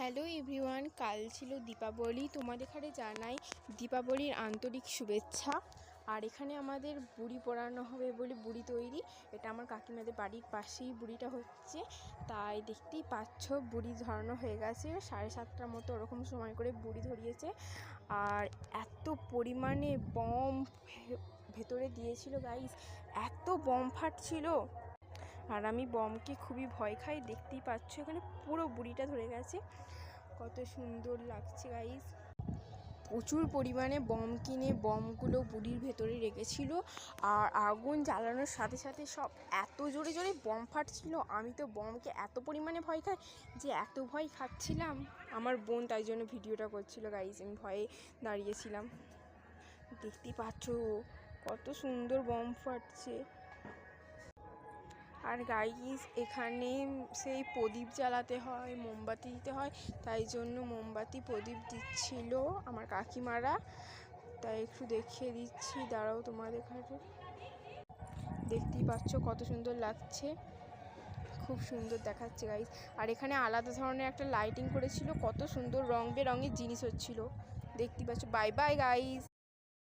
Hello everyone, কাল ছিল দীপাবলি। তোমাদের এখানে জানাই দীপাবলির আন্তরিক শুভেচ্ছা। আর এখানে আমাদের বুড়ি পোড়ানো হবে বলে বুড়ি তৈরি। এটা আমার কাকিমাদের বাড়ির পাশেই বুড়িটা হচ্ছে। তাই দেখতেই পাচ্ছ বুড়ি ধরানো হয়ে গেছে। সাড়ে সাতটার মতো ওরকম সময় করে বুড়ি ধরিয়েছে। আর এত পরিমাণে বম ভেতরে দিয়েছিল গাইস এত বম ফাটছিল। আর আমি বমকে খুবই ভয় খাই, দেখতেই পাচ্ছ এখানে পুরো বুড়িটা ধরে গেছে। কত সুন্দর লাগছে গাইস প্রচুর পরিমাণে বম কিনে বমগুলো বুড়ির ভেতরে রেখেছিল আর আগুন জ্বালানোর সাথে সাথে সব এত জোরে জোরে বম ফাটছিল। আমি তো বমকে এত পরিমাণে ভয় খাই যে এত ভয় খাচ্ছিলাম। আমার বোন তাই জন্য ভিডিওটা করছিল গাইজ আমি ভয়ে দাঁড়িয়েছিলাম। দেখতেই পাচ্ছ কত সুন্দর বম ফাটছে। আর গাইস এখানে সেই প্রদীপ জ্বালাতে হয়, মোমবাতি দিতে হয়, তাই জন্য মোমবাতি প্রদীপ দিচ্ছিল আমার কাকিমারা। তাই একটু দেখিয়ে দিচ্ছি, দাঁড়াও তোমাদের কাছে দেখতেই পাচ্ছ কত সুন্দর লাগছে, খুব সুন্দর দেখাচ্ছে গাইস আর এখানে আলাদা ধরনের একটা লাইটিং করেছিল, কত সুন্দর রং বেরঙের জিনিস হচ্ছিল। দেখতেই পাচ্ছ বাই বাই গাইস